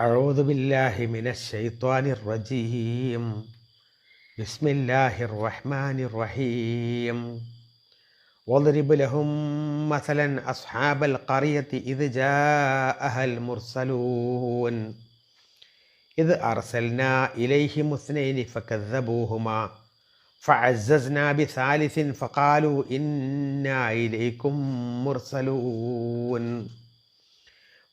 أعوذ بالله من الشيطان الرجيم. بسم الله الرحمن الرحيم. واضرب لهم مثلا أصحاب القرية إذ جاءها المرسلون. إذ أرسلنا إليهم اثنين فكذبوهما. فعززنا بثالث فقالوا إنا إليكم مرسلون.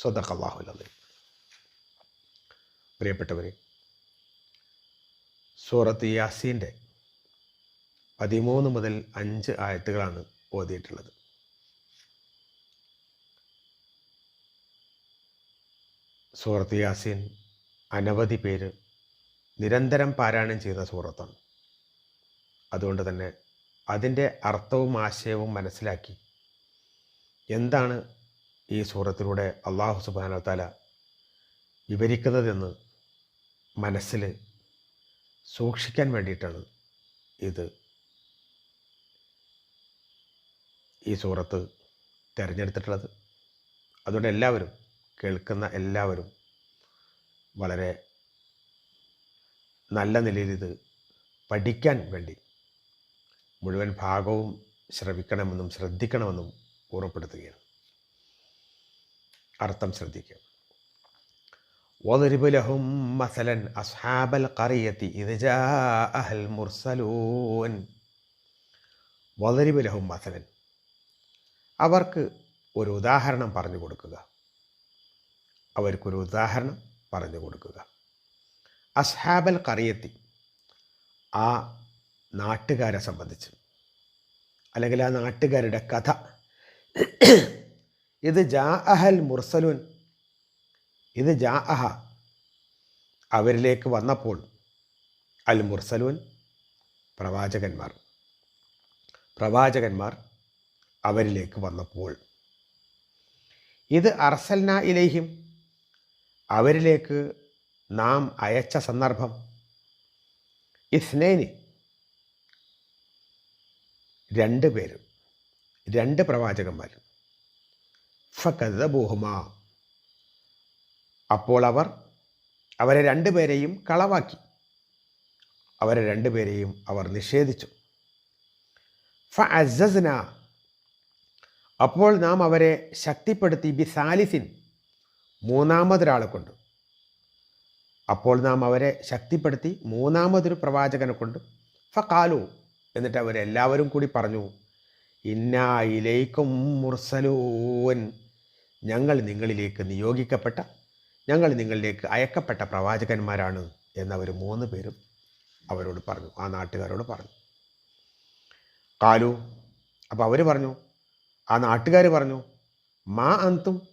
സ്വതഖ് അള്ളാഹുലത് പ്രിയപ്പെട്ടവരെ സൂറത്ത് യാസീന്റെ പതിമൂന്ന് മുതൽ അഞ്ച് ആയത്തുകളാണ് ഓതിയിട്ടുള്ളത്. സൂറത്ത് യാസീൻ അനവധി പേര് നിരന്തരം പാരായണം ചെയ്ത സൂറത്താണ്. അതുകൊണ്ട് തന്നെ അതിന്റെ അർത്ഥവും ആശയവും മനസ്സിലാക്കി എന്താണ് ഈ സൂറത്തിലൂടെ അള്ളാഹു സുബാന താല വിവരിക്കുന്നതെന്ന് മനസ്സിൽ സൂക്ഷിക്കാൻ വേണ്ടിയിട്ടാണ് ഇത്. ഈ സൂറത്ത് തിരഞ്ഞെടുത്തിട്ടുള്ളത്. അതുകൊണ്ട് എല്ലാവരും കേൾക്കുന്ന എല്ലാവരും വളരെ നല്ല നിലയിൽ ഇത് പഠിക്കാൻ വേണ്ടി മുഴുവൻ ഭാഗവും ശ്രവിക്കണമെന്നും ശ്രദ്ധിക്കണമെന്നും ഓർമ്മപ്പെടുത്തുകയാണ്. അർത്ഥം ശ്രദ്ധിക്കുക. വദരിബുലഹും മസലൻ അസ്ഹാബൽ കറിയത്തി ഇത് അഹൽ മുർസലൂൻ. വദരിബുലഹും മസലൻ. അവർക്ക് ഒരു ഉദാഹരണം പറഞ്ഞു കൊടുക്കുക. അവർക്കൊരു ഉദാഹരണം പറഞ്ഞു കൊടുക്കുക. അസ്ഹാബൽ കറിയത്തി ആ നാട്ടുകാരെ സംബന്ധിച്ച് അല്ലെങ്കിൽ ആ നാട്ടുകാരുടെ കഥ ഇത് ജാ അഹൽ മുർസലുൻ. ഇത് ജാ അഹ അവരിലേക്ക് വന്നപ്പോൾ അൽ മുർസലുൻ പ്രവാചകന്മാർ. പ്രവാചകന്മാർ അവരിലേക്ക് വന്നപ്പോൾ ഇത് അർസൽന ഇലേഹിം. അവരിലേക്ക് നാം അയച്ച സന്ദർഭം ഇസ്നേനി. രണ്ട് പേരും രണ്ട് ഫക്കദബൂഹുമ അപ്പോൾ അവർ അവരെ രണ്ടുപേരെയും കളവാക്കി. അവരെ രണ്ടുപേരെയും അവർ നിഷേധിച്ചു. ഫ അസസ്ന അപ്പോൾ നാം അവരെ ശക്തിപ്പെടുത്തി ബി സാലിസിൻ മൂന്നാമതൊരാളെ കൊണ്ട്. അപ്പോൾ നാം അവരെ ശക്തിപ്പെടുത്തി മൂന്നാമതൊരു പ്രവാചകനെ കൊണ്ട്. ഫക്കാലു എന്നിട്ട് അവരെല്ലാവരും കൂടി പറഞ്ഞു ഇന്നാ ഇലൈക്കും മുർസലൂൻ. ഞങ്ങൾ നിങ്ങളിലേക്ക് നിയോഗിക്കപ്പെട്ട ഞങ്ങൾ നിങ്ങളിലേക്ക് അയക്കപ്പെട്ട പ്രവാചകന്മാരാണ് എന്നവർ മൂന്ന് പേരും അവരോട് പറഞ്ഞു. ആ നാട്ടുകാരോട് പറഞ്ഞു. കാലു അപ്പോൾ അവർ പറഞ്ഞു ആ നാട്ടുകാർ പറഞ്ഞു മാ അന്തും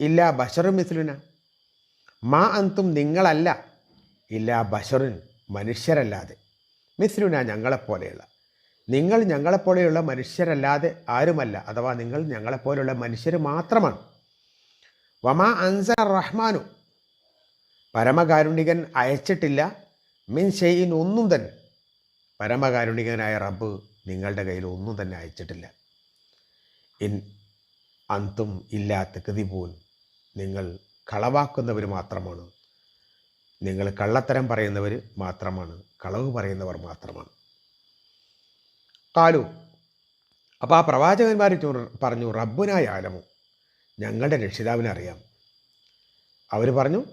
ഇല്ല ബഷറും മിസ്ലുന. മാ അന്തും നിങ്ങളല്ല ഇല്ല ബഷറുൻ മനുഷ്യരല്ലാതെ. മിസ്ലുന ഞങ്ങളെപ്പോലെയുള്ള. നിങ്ങൾ ഞങ്ങളെപ്പോലെയുള്ള മനുഷ്യരല്ലാതെ ആരുമല്ല. അഥവാ നിങ്ങൾ ഞങ്ങളെപ്പോലെയുള്ള മനുഷ്യർ മാത്രമാണ്. വമാ അൻസർ റഹ്മാനു. പരമകാരുണികൻ അയച്ചിട്ടില്ല. മിൻ ഷെയ്യിൻ ഒന്നും തന്നെ. പരമകാരുണികനായ റബ്ബ് നിങ്ങളുടെ കയ്യിൽ ഒന്നും തന്നെ അയച്ചിട്ടില്ല. ഇൻ അന്തും ഇല്ലാത്ത കതിപോൽ നിങ്ങൾ കളവാക്കുന്നവർ മാത്രമാണ്. നിങ്ങൾ കള്ളത്തരം പറയുന്നവർ മാത്രമാണ്. കളവ് പറയുന്നവർ മാത്രമാണ്. കാലു അപ്പോൾ ആ പ്രവാചകന്മാർ പറഞ്ഞു റബ്ബുനായ ആലമു ഞങ്ങളുടെ രക്ഷിതാവിനെ അറിയാം അവർ പറഞ്ഞു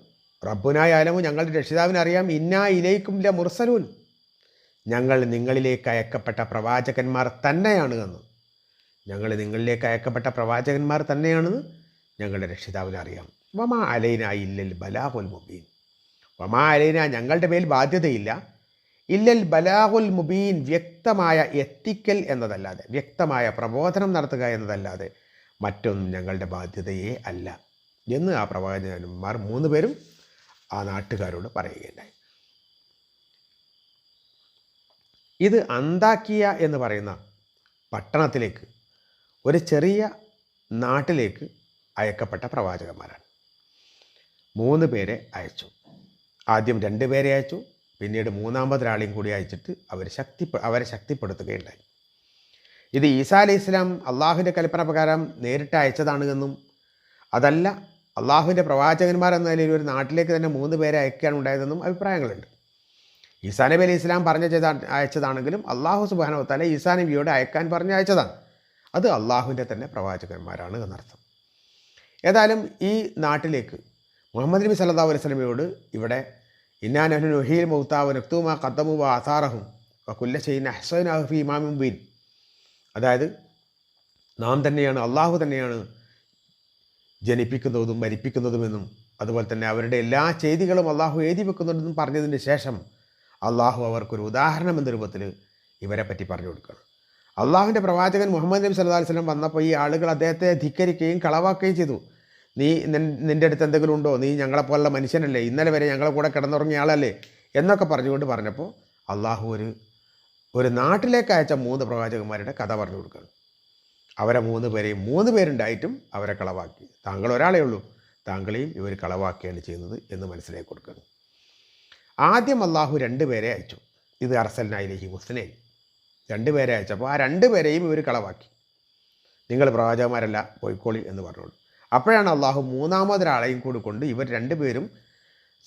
റബ്ബുനായ ഞങ്ങളുടെ രക്ഷിതാവിനെ അറിയാം ഇന്നാ ഇലേക്കും ല മുർസലൂൻ. ഞങ്ങൾ നിങ്ങളിലേക്ക് അയക്കപ്പെട്ട പ്രവാചകന്മാർ തന്നെയാണ് എന്ന്. ഞങ്ങൾ നിങ്ങളിലേക്ക് അയക്കപ്പെട്ട പ്രവാചകന്മാർ തന്നെയാണെന്ന് ഞങ്ങളുടെ രക്ഷിതാവിനെ അറിയാം വമാ അലൈന ഇല്ലൽ ബലാഹുൽ മുബീൻ. വമാ അലൈന ഞങ്ങളുടെ മേൽ ബാധ്യതയില്ല. ഇല്ലൽ ബലാഹുൽ മുബീൻ വ്യക്തമായ എത്തിക്കൽ എന്നതല്ലാതെ വ്യക്തമായ പ്രബോധനം നടത്തുക എന്നതല്ലാതെ മറ്റൊന്നും ഞങ്ങളുടെ ബാധ്യതയേ അല്ല എന്ന് ആ പ്രവാചകന്മാർ മൂന്ന് പേരും ആ നാട്ടുകാരോട് പറയുകയുണ്ടായി. ഇത് അന്താക്കിയ എന്ന് പറയുന്ന പട്ടണത്തിലേക്ക് ഒരു ചെറിയ നാട്ടിലേക്ക് അയക്കപ്പെട്ട പ്രവാചകന്മാരാണ്. മൂന്ന് പേരെ അയച്ചു. ആദ്യം രണ്ട് പേരെ അയച്ചു പിന്നീട് മൂന്നാമതൊരാളെയും കൂടി അയച്ചിട്ട് അവർ ശക്തി അവരെ ശക്തിപ്പെടുത്തുകയുണ്ടായി. ഇത് ഈസാ അലൈഹി ഇസ്ലാം അള്ളാഹുവിന്റെ കൽപ്പന പ്രകാരം നേരിട്ട് അയച്ചതാണ് എന്നും അതല്ല അള്ളാഹുവിന്റെ പ്രവാചകന്മാർ എന്ന നിലയിൽ ഒരു നാട്ടിലേക്ക് തന്നെ മൂന്ന് പേരെ അയക്കുകയാണ് ഉണ്ടായതെന്നും അഭിപ്രായങ്ങളുണ്ട്. ഈസാ നബി അലൈഹി ഇസ്ലാം പറഞ്ഞ ചെയ്ത അയച്ചതാണെങ്കിലും അള്ളാഹു സുബാനോ തല ഈസാ നബിയോട് അയക്കാൻ പറഞ്ഞ് അയച്ചതാണ്. അത് അള്ളാഹുവിന്റെ തന്നെ പ്രവാചകന്മാരാണ് എന്നർത്ഥം. ഏതായാലും ഈ നാട്ടിലേക്ക് മുഹമ്മദ് നബി സല്ലാ അലൈഹി സ്വലമയോട് ഇവിടെ ഇന്നാനഹ്നു നൊഹീൽ മൗത്താവ് നക്തൂമ വ ആസാറഹും വ കുല്ല ഷെയ്ൻ അഹ്സൻ അഹ്ഫി ഇമാമും ബീൻ അതായത് നാം തന്നെയാണ് അള്ളാഹു തന്നെയാണ് ജനിപ്പിക്കുന്നതും മരിപ്പിക്കുന്നതുമെന്നും അതുപോലെ തന്നെ അവരുടെ എല്ലാ ചെയ്തികളും അള്ളാഹു എഴുതി വെക്കുന്നുണ്ടെന്നും പറഞ്ഞതിന് ശേഷം അള്ളാഹു അവർക്കൊരു ഉദാഹരണം എന്ന രൂപത്തിൽ ഇവരെ പറ്റി പറഞ്ഞു കൊടുക്കണം അള്ളാഹുവിന്റെ പ്രവാചകൻ മുഹമ്മദ് നബി സല്ലു വസ്ലം വന്നപ്പോൾ ഈ ആളുകൾ അദ്ദേഹത്തെ ധിക്കരിക്കുകയും കളവാക്കുകയും ചെയ്തു. നീ നിൻ- നിന്റെ അടുത്ത് എന്തെങ്കിലും ഉണ്ടോ? നീ ഞങ്ങളെപ്പോലുള്ള മനുഷ്യനല്ലേ? ഇന്നലെ വരെ ഞങ്ങളെ കൂടെ കിടന്നുറങ്ങിയ ആളല്ലേ? എന്നൊക്കെ പറഞ്ഞുകൊണ്ട് പറഞ്ഞപ്പോൾ അള്ളാഹു ഒരു ഒരു നാട്ടിലേക്ക് അയച്ച മൂന്ന് പ്രവാചകന്മാരുടെ കഥ പറഞ്ഞു കൊടുക്കുകയാണ്. അവരെ മൂന്ന് പേരെയും മൂന്ന് പേരുണ്ടായിട്ടും അവരെ കളവാക്കി. താങ്കൾ ഒരാളേ ഉള്ളൂ. താങ്കളെയും ഇവർ കളവാക്കുകയാണ് ചെയ്യുന്നത് എന്ന് മനസ്സിലാക്കി കൊടുക്കണം ആദ്യം അള്ളാഹു രണ്ട് പേരെ അയച്ചു. ഇത് അറസലിനായിലേക്ക് മുസ്ലിനെ രണ്ട് പേരെ അയച്ചപ്പോൾ ആ രണ്ട് പേരെയും ഇവർ കളവാക്കി. നിങ്ങൾ പ്രവാചകന്മാരല്ല പോയിക്കോളി എന്ന് പറഞ്ഞോളൂ അപ്പോഴാണ് അള്ളാഹു മൂന്നാമതൊരാളെയും കൂടി കൊണ്ട് ഇവർ രണ്ടുപേരും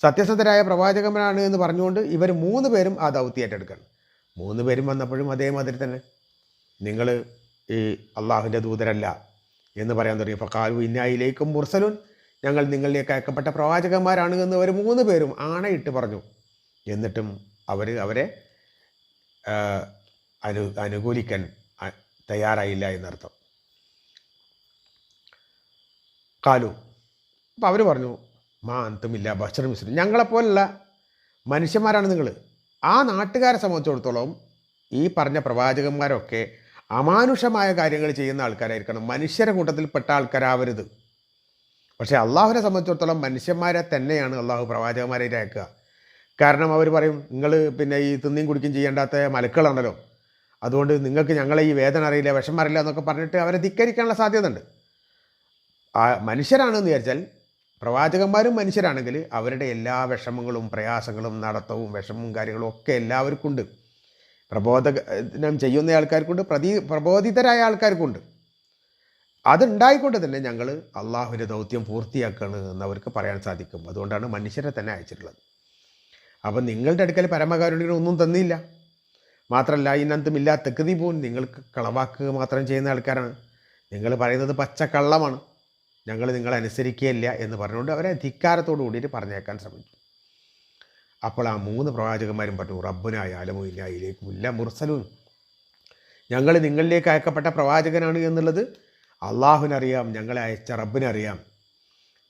സത്യസന്ധരായ പ്രവാചകന്മാരാണ് എന്ന് പറഞ്ഞുകൊണ്ട് ഇവർ മൂന്ന് പേരും ആ ദൗത്യം ഏറ്റെടുക്കണം മൂന്ന് പേരും വന്നപ്പോഴും അതേമാതിരി തന്നെ. നിങ്ങൾ ഈ അള്ളാഹുവിന്റെ ദൂതരല്ല എന്ന് പറയാൻ തുടങ്ങി. ഫക്കാലു ഇന്നായിലേക്കും മുർസലുൻ. ഞങ്ങൾ നിങ്ങളിലേക്ക് അയക്കപ്പെട്ട പ്രവാചകന്മാരാണ് എന്ന് അവർ മൂന്ന് പേരും ആണയിട്ട് പറഞ്ഞു. എന്നിട്ടും അവർ അവരെ അനു അനുകൂലിക്കാൻ തയ്യാറായില്ല എന്നർത്ഥം. കാലു അപ്പോൾ അവർ പറഞ്ഞു മാ അന്തമില്ല ബഷർ മിസ്ലിം ഞങ്ങളെപ്പോലുള്ള മനുഷ്യന്മാരാണ് നിങ്ങൾ. ആ നാട്ടുകാരെ സംബന്ധിച്ചിടത്തോളം ഈ പറഞ്ഞ പ്രവാചകന്മാരൊക്കെ അമാനുഷമായ കാര്യങ്ങൾ ചെയ്യുന്ന ആൾക്കാരായിരിക്കണം. മനുഷ്യരെ കൂട്ടത്തിൽപ്പെട്ട ആൾക്കാരാവരുത്. പക്ഷേ അള്ളാഹുവിനെ സംബന്ധിച്ചിടത്തോളം മനുഷ്യന്മാരെ തന്നെയാണ് അള്ളാഹു പ്രവാചകന്മാരെ അയക്കുക. കാരണം അവർ പറയും നിങ്ങൾ പിന്നെ ഈ തിന്നിയും കുടിക്കുകയും ചെയ്യേണ്ടാത്ത മലക്കുകളാണല്ലോ. അതുകൊണ്ട് നിങ്ങൾക്ക് ഞങ്ങളെ ഈ വേദന അറിയില്ല വിഷം അറിയില്ല എന്നൊക്കെ പറഞ്ഞിട്ട് അവരെ ധിക്കരിക്കാനുള്ള സാധ്യതയുണ്ട്. ആ മനുഷ്യരാണെന്ന് വിചാരിച്ചാൽ പ്രവാചകന്മാരും മനുഷ്യരാണെങ്കിൽ അവരുടെ എല്ലാ വിഷമങ്ങളും പ്രയാസങ്ങളും നടത്തവും വിഷമവും കാര്യങ്ങളും ഒക്കെ എല്ലാവർക്കും ഉണ്ട് പ്രബോധനം ചെയ്യുന്ന ആൾക്കാർക്കുണ്ട് പ്രതി പ്രബോധിതരായ ആൾക്കാർക്കുണ്ട്. അതുണ്ടായിക്കൊണ്ട് തന്നെ ഞങ്ങൾ അള്ളാഹുവിന്റെ ദൗത്യം പൂർത്തിയാക്കുകയാണ് എന്ന് അവർക്ക് പറയാൻ സാധിക്കും. അതുകൊണ്ടാണ് മനുഷ്യരെ തന്നെ അയച്ചിട്ടുള്ളത്. അപ്പം നിങ്ങളുടെ അടുക്കൽ പരമകാരുണ്യം ഒന്നും തന്നില്ല. മാത്രമല്ല ഇന്നന്തുമില്ല തെക്കുതി പോലും നിങ്ങൾക്ക് കളവാക്കുക മാത്രം ചെയ്യുന്ന ആൾക്കാരാണ്. നിങ്ങൾ പറയുന്നത് പച്ചക്കള്ളമാണ്. ഞങ്ങൾ നിങ്ങളെ അനുസരിക്കുകയില്ല എന്ന് പറഞ്ഞുകൊണ്ട് അവരെ ധിക്കാരത്തോടു കൂടിയിട്ട് പറഞ്ഞേക്കാൻ ശ്രമിച്ചു. അപ്പോൾ ആ മൂന്ന് പ്രവാചകന്മാരും പറഞ്ഞു റബ്ബുനായ അലമുയിലേക്കും ഇല്ല മുർസലൂൻ. ഞങ്ങൾ നിങ്ങളിലേക്ക് അയക്കപ്പെട്ട പ്രവാചകനാണ് എന്നുള്ളത് അള്ളാഹുവിനറിയാം ഞങ്ങളെ അയച്ച റബ്ബിനറിയാം.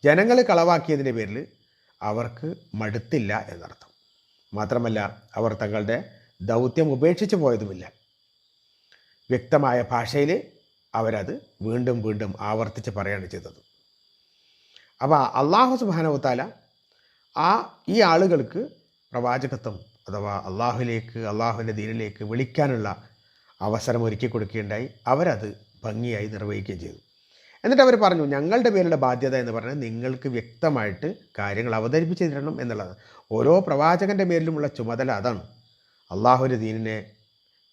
ജനങ്ങൾ കളവാക്കിയതിന്റെ പേരിൽ അവർക്ക് മടുത്തില്ല എന്നർത്ഥം. മാത്രമല്ല അവർ തങ്ങളുടെ ദൗത്യം ഉപേക്ഷിച്ച് പോയതുമില്ല. വ്യക്തമായ ഭാഷയിൽ അവരത് വീണ്ടും വീണ്ടും ആവർത്തിച്ച് പറയുകയാണ് ചെയ്തത്. അപ്പോൾ അള്ളാഹു സുബാനവത്താല ആ ഈ ആളുകൾക്ക് പ്രവാചകത്വം അഥവാ അള്ളാഹുലേക്ക് അള്ളാഹുവിന്റെ ദീനിലേക്ക് വിളിക്കാനുള്ള അവസരം ഒരുക്കി കൊടുക്കുകയുണ്ടായി. അവരത് ഭംഗിയായി നിർവഹിക്കുകയും ചെയ്തു. എന്നിട്ട് അവർ പറഞ്ഞു ഞങ്ങളുടെ പേരിലുള്ള ബാധ്യത എന്ന് പറഞ്ഞാൽ നിങ്ങൾക്ക് വ്യക്തമായിട്ട് കാര്യങ്ങൾ അവതരിപ്പിച്ച് തരണം എന്നുള്ളതാണ്. ഓരോ പ്രവാചകന്റെ പേരിലുമുള്ള ചുമതല അതാണ്. അള്ളാഹുവിന്റെ ദീനിനെ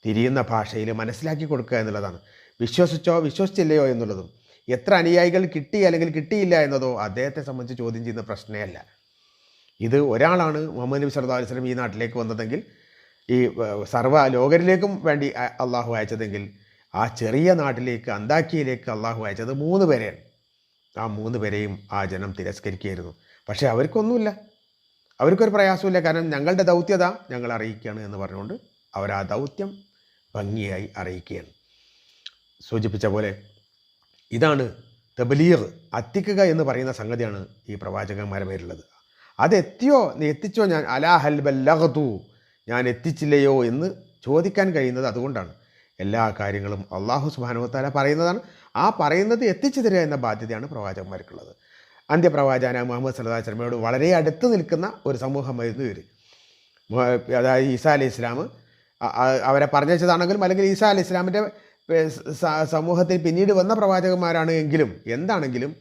തിരിയുന്ന ഭാഷയിൽ മനസ്സിലാക്കി കൊടുക്കുക എന്നുള്ളതാണ്. വിശ്വസിച്ചോ വിശ്വസിച്ചില്ലയോ എന്നുള്ളതും എത്ര അനുയായികൾ കിട്ടി അല്ലെങ്കിൽ കിട്ടിയില്ല എന്നതോ അദ്ദേഹത്തെ സംബന്ധിച്ച് ചോദ്യം ചെയ്യുന്ന പ്രശ്നമല്ല ഇത് ഒരാളാണ് മുഹമ്മദ് നബി സല്ലല്ലാഹു അലൈഹി വസല്ലം ഈ നാട്ടിലേക്ക് വന്നതെങ്കിൽ ഈ സർവ ലോകരിലേക്കും വേണ്ടി അള്ളാഹു അയച്ചതെങ്കിൽ ആ ചെറിയ നാട്ടിലേക്ക് അന്താക്കിയയിലേക്ക് അള്ളാഹു അയച്ചത് മൂന്ന് പേരെയാണ്. ആ മൂന്ന് പേരെയും ആ ജനം തിരസ്കരിക്കുകയായിരുന്നു. പക്ഷേ അവർക്കൊന്നുമില്ല. അവർക്കൊരു പ്രയാസമില്ല കാരണം ഞങ്ങളുടെ ദൗത്യത ഞങ്ങൾ അറിയിക്കുകയാണ് എന്ന് പറഞ്ഞുകൊണ്ട് അവർ ആ ദൗത്യം ഭംഗിയായി അറിയിക്കുകയാണ്. സൂചിപ്പിച്ച പോലെ ഇതാണ് തബലീർ അത്തിക്കുക എന്ന് പറയുന്ന സംഗതിയാണ് ഈ പ്രവാചകന്മാരെ പേരുള്ളത് അതെത്തിയോ എത്തിച്ചോ? ഞാൻ അലാഹൽ ബല്ലഹതു ഞാൻ എത്തിച്ചില്ലയോ എന്ന് ചോദിക്കാൻ കഴിയുന്നത് അതുകൊണ്ടാണ്. എല്ലാ കാര്യങ്ങളും അള്ളാഹു സുബാനുവത്താല പറയുന്നതാണ്. ആ പറയുന്നത് എത്തിച്ചു തരിക എന്ന ബാധ്യതയാണ് പ്രവാചകന്മാർക്കുള്ളത്. അന്ത്യപ്രവാചകന മുഹമ്മദ് സല്ലാ ശർമ്മയോട് വളരെ അടുത്ത് നിൽക്കുന്ന ഒരു സമൂഹമായിരുന്നു ഇവർ അതായത് ഈസാ അലി ഇസ്ലാം അവരെ പറഞ്ഞതാണെങ്കിലും അല്ലെങ്കിൽ ഈസാ അലി ഇസ്ലാമിന്റെ സമൂഹത്തിൽ പിന്നീട് വന്ന പ്രവാചകന്മാരാണ് എങ്കിലും എന്താണെങ്കിലും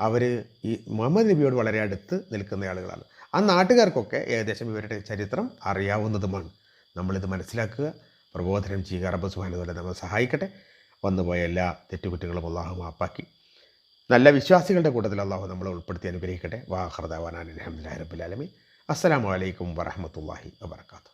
അവർ ഈ മുഹമ്മദ് നബിയോട് വളരെ അടുത്ത് നിൽക്കുന്ന ആളുകളാണ്. ആ നാട്ടുകാർക്കൊക്കെ ഏകദേശം ഇവരുടെ ചരിത്രം അറിയാവുന്നതുമാണ്. നമ്മളിത് മനസ്സിലാക്കുക. പ്രബോധനം ചെയ്യുക. റബ്ബ് സുഹാനതുപോലെ നമ്മളെ സഹായിക്കട്ടെ. വന്നുപോയ എല്ലാ തെറ്റുകുറ്റങ്ങളും അള്ളാഹു മാപ്പാക്കി. നല്ല വിശ്വാസികളുടെ കൂട്ടത്തിൽ അള്ളാഹു നമ്മളെ ഉൾപ്പെടുത്തി അനുഗ്രഹിക്കട്ടെ. വാഹർദാവാനാൻ അലഹമുല്ലാ റബ്ബുലാലമി അസ്സാം വലൈക്കും വറഹമത്തല്ലാഹി വബർക്കാത്തു